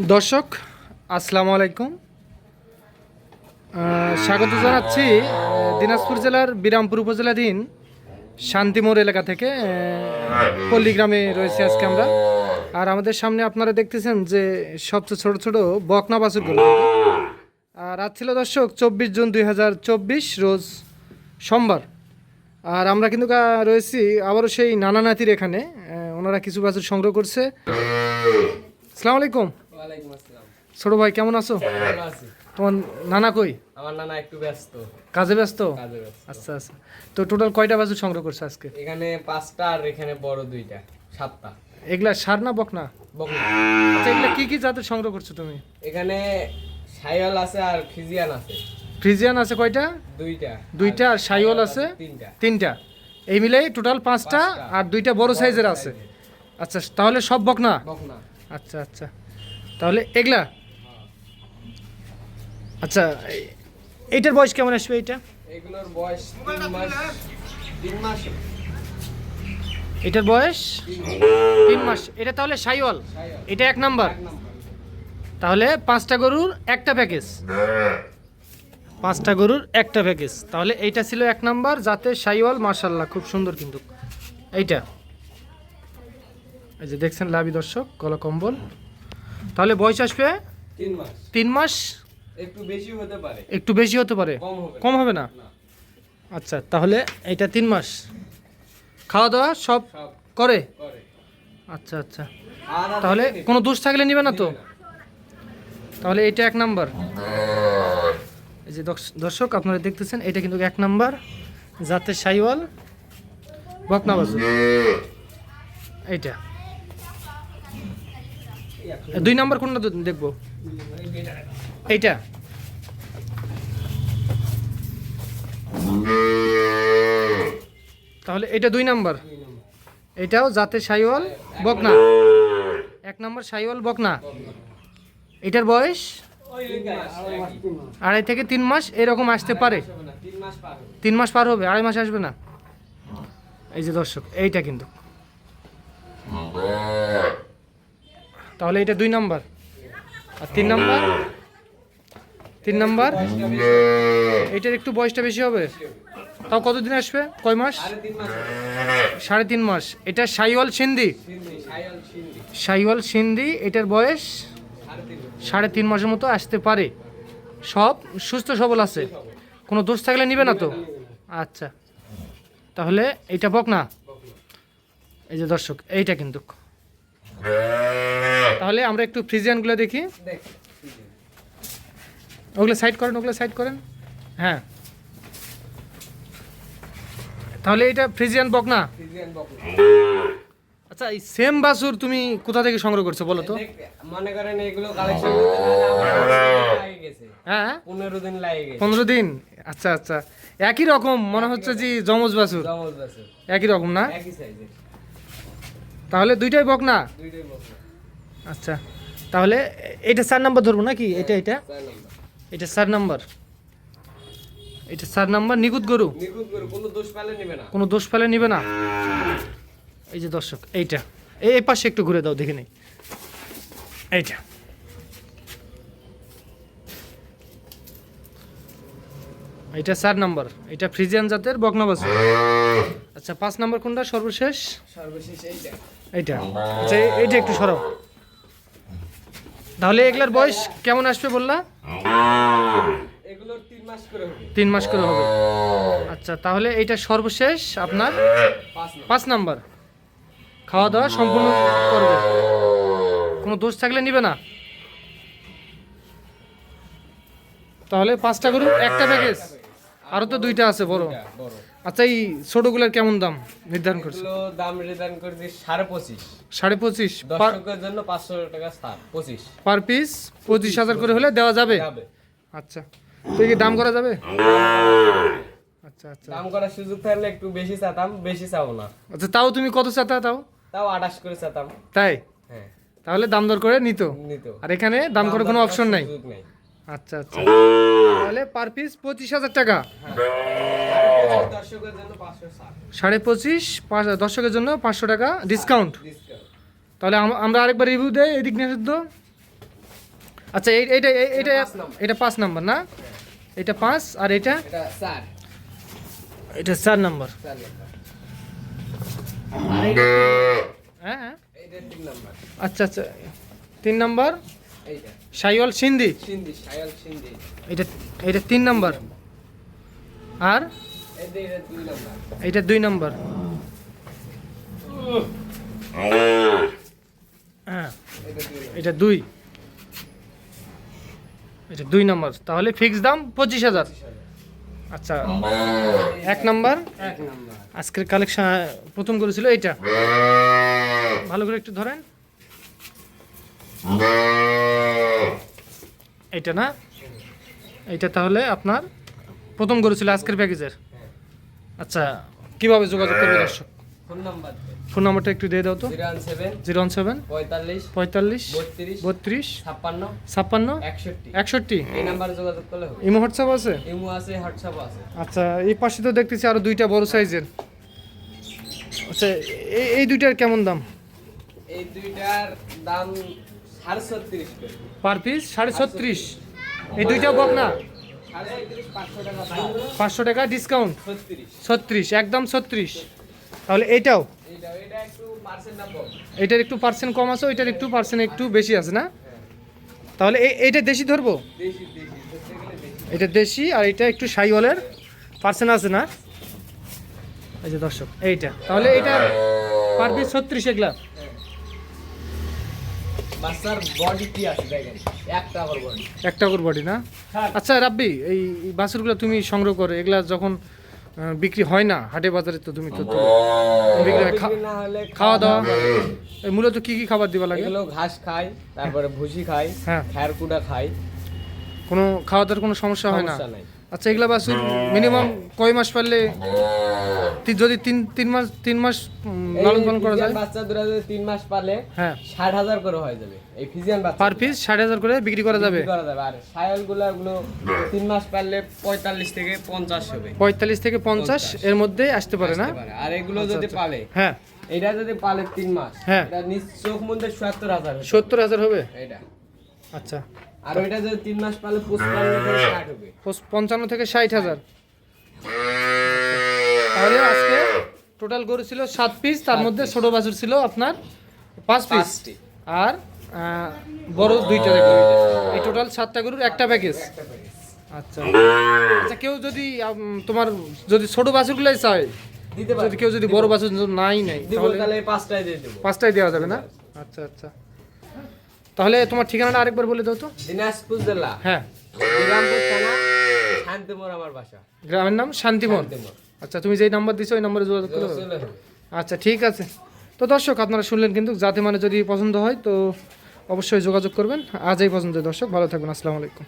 দর্শক আসসালামু আলাইকুম। স্বাগত জানাচ্ছি দিনাজপুর জেলার বিরামপুর উপজেলাধীন শান্তিমোড় এলাকা থেকে আহ, পল্লী গ্রামে রয়েছে আজকে আমরা। আর আমাদের সামনে আপনারা দেখতেছেন যে সবচেয়ে ছোট ছোট বকনা বাছুরগুলো আর আজ ছিল দর্শক চব্বিশ জুন দুই হাজার চব্বিশ রোজ সোমবার। আর আমরা কিন্তু রয়েছি আবারও সেই নানা নাতির এখানে ওনারা কিছু বাছুর সংগ্রহ করছে। আসসালামু আলাইকুম। ছোট ভাই কেমন আছো? তোমার নানা কই? আমার নানা একটু ব্যস্ত। কাজে ব্যস্ত? আচ্ছা আচ্ছা। তো টোটাল কয়টা বাছুর সংগ্রহ করছে আজকে? এখানে পাঁচটা আর এখানে বড় দুইটা সাতটা। এগুলা সার না বক না বকনা। আচ্ছা এগুলা কি কি জাতের সংগ্রহ করছ তুমি? এখানে সাইওয়াল আছে আর ফিজিয়ান আছে। ফ্রিজিয়ান আছে কয়টা? দুইটা। দুইটা আর সাইওয়াল আছে? তিনটা। তিনটা। এই মিলে টোটাল পাঁচটা। আর দুইটা বড় সাইজের আছে। আচ্ছা তাহলে সব বক না বকনা। আচ্ছা আচ্ছা। তাহলে এগুলা? আচ্ছা এই- এইটার বয়স কেমন আসবে এইটা? এগুলোর বয়স তিন মাস এটার বয়স? তিন মাস। এটা তাহলে সাইওয়াল? এটা এক নাম্বার? তাহলে পাঁচটা গরুর একটা প্যাকেজ। পাঁচটা গরুর একটা প্যাকেজ। তাহলে এইটা ছিল এক নাম্বার যাতে সাইওয়াল মার্শাল্লাহ খুব সুন্দর কিন্তু। এইটা। এই যে দেখছেন লাভি দর্শক গলা কম্বল। তাহলে বয়স আসবে? তিন মাস। তিন মাস? একটু বেশি হতে পারে। একটু বেশি হতে পারে? কম হবে না। আচ্ছা তাহলে এইটা তিন মাস। খাওয়া দাওয়া সব করে? আচ্ছা আচ্ছা। তাহলে কোনো দোষ থাকলে নিবে না তো? তাহলে এটা এক নাম্বার। এই যে দর্শ- দর্শক আপনারা দেখতেছেন এটা কিন্তু এক নাম্বার। যাতে সাইওয়াল বকনা বাজু। এইটা। দুই নাম্বার কোনটা দেখব? এইটা। তাহলে এটা দুই নাম্বার। এটাও যাতে সাইওয়াল বকনা। এক নাম্বার সাইওয়াল বকনা। এটার বয়স। আড়াই থেকে তিন মাস, এরকম আসতে পারে। তিন মাস পার হবে। আড়াই মাস আসবে না। এই যে দর্শক, এইটা কিন্তু। তাহলে এটা দুই নাম্বার। আর তিন নাম্বার? তিন নাম্বার। এইটার একটু বয়সটা বেশি হবে? তাও কতদিন আসবে? কয় মাস। সাড়ে তিন মাস। এটা সাইওয়াল সিন্ধি। সাইওয়াল সিন্ধি, এটার বয়স সাড়ে তিন মাসের মতো আসতে পারে। সব সুস্থ সবল আছে। কোনো দোষ থাকলে নিবে না তো? আচ্ছা। তাহলে এইটা বক না? এই যে দর্শক এইটা কিন্তু। তাহলে আমরা একটু ফ্রিজিয়ানগুলো দেখি। ওগুলো সাইড করেন ওগুলো সাইড করেন। হ্যাঁ। তাহলে এটা ফ্রিজিয়ান বক না? বকনা। আচ্ছা এই সেম বাসুর তুমি কোথা থেকে সংগ্রহ করছ বলো তো? মনে করেন এগুলো কালেকশন আমার পনেরো দিন লাগে গেছে। হ্যাঁ। পনেরো দিন লাগে গেছে। পনেরো দিন? আচ্ছা আচ্ছা। একই রকম মনে হচ্ছে যে জমজ বাসুর। জমজ একই রকম না? একই সাইজের তাহলে দুইটাই বক না? আচ্ছা তাহলে এটা চার নাম্বার ধরবো নাকি? এটা এটা? চার এটা চার নাম্বার। এটা চার নাম্বার নিখুঁত গরু? কোনো দোষ পেলে নেবে না। কোনো দোষ ফেলে নিবে না? এই যে দর্শক এইটা। এই পাশে একটু ঘুরে দাও দেখে নেই। এইটা। এটা চার নাম্বার। এটা ফ্রিজিয়ান জাতের বকনা বাছুর। আচ্ছা পাঁচ নাম্বার কোনটা? সর্বশেষ? সর্বশেষ এইটা। এইটা। আচ্ছা এইটা একটু সরাও। তাহলে এগুলার বয়স কেমন আসবে বললা? তিন মাস করে হবে। আচ্ছা তাহলে এইটা সর্বশেষ আপনার? পাঁচ নাম্বার। খাওয়া দাওয়া সম্পূর্ণ করবে। কোনো দোষ থাকলে নিবে না। তাহলে পাঁচটা গরু একটা প্যাকেজ আরও তো দুইটা আছে বড়। বড়। আচ্ছা এই ছোটোগুলোর কেমন দাম নির্ধারণ করছে? দাম রিটার্ন করে দিই সাড়ে পঁচিশ। সাড়ে পঁচিশ। দর্শকের জন্য পাঁচশো টাকা ছাড় পঁচিশ। পার পিস পঁচিশ হাজার করে হলে দেওয়া যাবে? আচ্ছা। তো কি দাম করা যাবে? আচ্ছা আচ্ছা। দাম করার সুযোগ থাকলে একটু বেশি চাতাম বেশি চাবো না। আচ্ছা তাও তুমি কত চাতা তাও? তাও আঠাশ করে চাতাম। তাই? হ্যাঁ। তাহলে দাম দর করে নিত? নিত। আর এখানে দাম করার কোনো অপশন নাই? আচ্ছা আচ্ছা। তাহলে পার পিস পঁচিশ হাজার টাকা। সাড়ে পঁচিশ পাঁচ দর্শকের জন্য পাঁচশো টাকা ডিসকাউন্ট তাহলে আম- আমরা আরেকবার রিভিউ দেই এদিক নিয়ে শুদ্ধ আচ্ছা এই এইটা এই- এইটা এটা পাঁচ নাম্বার না? এটা পাঁচ আর এটা? এটা চার এটা নাম্বার হ্যাঁ হ্যাঁ। এইটা তিন নাম্বার আচ্ছা আচ্ছা। তিন নাম্বার এইটা। সাইওয়াল সিন্ধি এটা এটা তিন নাম্বার আর? এটা দুই নম্বর। এটা হ্যাঁ এটা দুই। এটা দুই এটা নাম্বার। তাহলে ফিক্স দাম পঁচিশ হাজার। আচ্ছা এক নম্বর। আজকের কালেকশন প্রথম করেছিল এইটা। ভালো করে একটু ধরেন। এইটা না? এইটা তাহলে আপনার প্রথম করেছিল আজকের প্যাকেজের আচ্ছা কীভাবে যোগাযোগ করবে দর্শক? ফোন নাম্বার ফোন নাম্বারটা একটু দিয়ে দাও তো। Zero one seven zero one seven পঁয়তাল্লিশ পঁয়তাল্লিশ বত্রিশ ছাপ্পান্ন ছাপ্পান্ন একষট্টি। একষট্টি। এই নাম্বারে যোগাযোগ করলে হবে। ইমো হোয়াটসঅ্যাপ আছে? ইমো আছে হোয়াটসঅ্যাপ আছে। আচ্ছা এই পাশে তো দেখতেছি আরও দুইটা বড় সাইজের। আচ্ছা এই এই দুইটার কেমন দাম? এই দুইটার দাম সাড়ে ছত্রিশ পার পিস সাড়ে ছত্রিশ। এই দুইটা বক না? পাঁচশো টাকা ডিসকাউন্ট ছত্রিশ। একদম ছত্রিশ। তাহলে এইটাও? এইটা এটা একটু পার্সেন্ট না কম। এটার একটু পার্সেন্ট কম আছে ওইটার একটু পার্সেন্ট একটু বেশি আছে না? তাহলে এই এইটা দেশি ধরবো? এটা দেশি আর এটা একটু সাইওয়ালের পার্সেন্ট আছে না? এই যে দর্শক এইটা। তাহলে এটা পার পিস ছত্রিশ এগুলা। বাচ্চার বডি কি আছে দেখেন? একটা আবার বডি একটা করে বডি না? আচ্ছা রাব্বি এই বাছুরগুলো তুমি সংগ্রহ করো। এগুলা যখন বিক্রি হয় না হাটে বাজারে তো তুমি তো হয়। খাওয়া দাওয়া? মূলত কি কি খাবার দিবা লাগে? এগুলো ঘাস খায় তারপরে ভুসি খায় হ্যাঁ। খ্যার কুটা খায় কোনো খাওয়া দাওয়ার কোনো সমস্যা হয় না? আচ্ছা এগুলা বাছুর মিনিমাম কয় মাস পারলে যদি তিন তিন মাস তিন মাস লালন পালন করা যায়? বাচ্চা দুরা যদি তিন মাস পালে হ্যাঁ। ষাট হাজার করে হয়ে যাবে। এই ফিজিয়ান বাচ্চা পার পিস ষাট হাজার করে বিক্রি করা যাবে? করা যাবে। আর সায়ালগুলা গুলো তিন মাস পারলে পঁয়তাল্লিশ থেকে পঞ্চাশ হবে। পঁয়তাল্লিশ থেকে পঞ্চাশ এর মধ্যে আসতে পারে না? আর এগুলো আচ্ছা, যদি আচ্ছা। পালে হ্যাঁ। এটা যদি পালে তিন মাস হ্যাঁ। এটা নিজ চোখ মধ্যে সত্তর হাজার সত্তর হাজার হবে? এটা আচ্ছা। আর ওইটা যদি তিন মাস পালে পঞ্চান্ন থেকে ষাট হাজার। তাহলে আজকে টোটাল গরু ছিল সাত পিস তার মধ্যে ছোট বাছুর ছিল আপনার পাঁচ পিস আর বড় দুইটা এই টোটাল সাতটা গরুর একটা প্যাকেজ আচ্ছা। আচ্ছা কেউ যদি তোমার যদি ছোট বাছুরগুলাই চায় দিতে যদি কেউ যদি বড় বাছুর নাই নাই তাহলে তাহলে পাঁচটায় দিয়ে দেবো। পাঁচটাই দেওয়া যাবে না? আচ্ছা আচ্ছা। তাহলে তোমার ঠিকানাটা আরেকবার বলে দাও তো। দিনাজপুর জেলা। হ্যাঁ। থানা শান্তিমোর আমার বাসা। গ্রামের নাম শান্তিমোর আচ্ছা তুমি যেই নাম্বার দিছো ওই নাম্বারে যোগাযোগ করো আচ্ছা ঠিক আছে। তো দর্শক আপনারা শুনলেন কিন্তু যাতে মানে যদি পছন্দ হয় তো অবশ্যই যোগাযোগ করবেন। আজই এই পছন্দ দর্শক ভালো থাকবেন আসসালামু আলাইকুম।